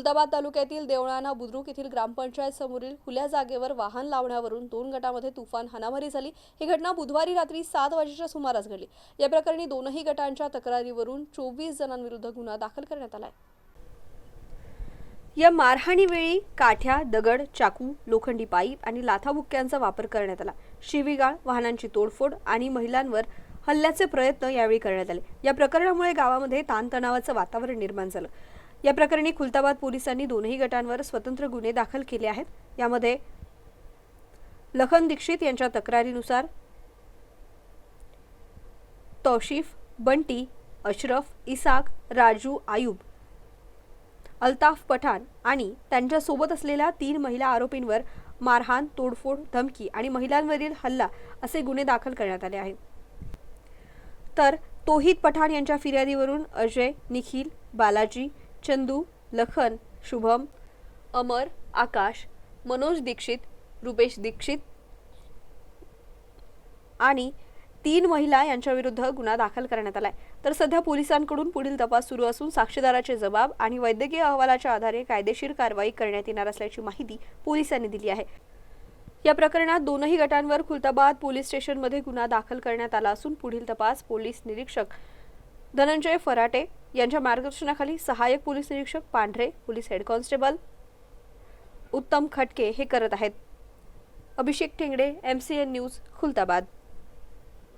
खुलदाबाद तालुक्यातील देवळाना बुद्रुक येथील ग्रामपंचायत समोरील खुल्या जागेवर वाहन लावण्यावरून दोन गटामध्ये तुफान हाणामारी झाली. ही घटना बुधवारी रात्री सात वाजेच्या सुमारास घडली. या प्रकरणी दोनही गटांच्या तक्रारीवरून चोवीस जणांविरुद्ध गुन्हा दाखल करण्यात आलाय. या मारहाणीवेळी काठ्या दगड चाकू लोखंडी पाईप आणि लाथाबुक्क्यांचा वापर करण्यात आला. शिवीगाळ वाहनांची तोडफोड आणि महिलांवर हल्ल्याचे प्रयत्न यावेळी करण्यात आले. या प्रकरणामुळे गावामध्ये ताणतणावाचं वातावरण निर्माण झालं. या प्रकरणी खुलताबाद पोलिसांनी दोनही गटांवर स्वतंत्र गुन्हे दाखल केले आहेत. यामध्ये लखन दीक्षित यांच्या तक्रारीनुसार तौशिफ बंटी अशरफ इसाक राजू आयुब अल्ताफ पठाण आणि त्यांच्यासोबत असलेल्या तीन महिला आरोपींवर मारहाण तोडफोड धमकी आणि महिलांवरील हल्ला असे गुन्हे दाखल करण्यात आले आहेत. तर तोहिद पठाण यांच्या फिर्यादीवरून अजय निखिल बालाजी चंदू लखन शुभम अमर आकाश मनोज दीक्षित रुपेश दीक्षित आणि तीन महिला यांच्याविरुद्ध गुन्हा दाखल करण्यात आलाय. तर सध्या पोलिसांकडून पुढील तपास सुरू असून साक्षीदाराचे जबाब आणि वैद्यकीय अहवालाच्या आधारे कायदेशीर कारवाई करण्यात येणार असल्याची माहिती पोलिसांनी दिली आहे. या प्रकरणात दोनही गटांवर खुलताबाद पोलीस स्टेशनमध्ये गुन्हा दाखल करण्यात आला असून पुढील तपास पोलीस निरीक्षक धनंजय फराटे यांच्या मार्गदर्शनाखाली सहाय्यक पोलीस निरीक्षक पांढरे पोलीस हेड कॉन्स्टेबल उत्तम खटके हे करत आहेत. Abhishek Thengade M C N news Khultabad.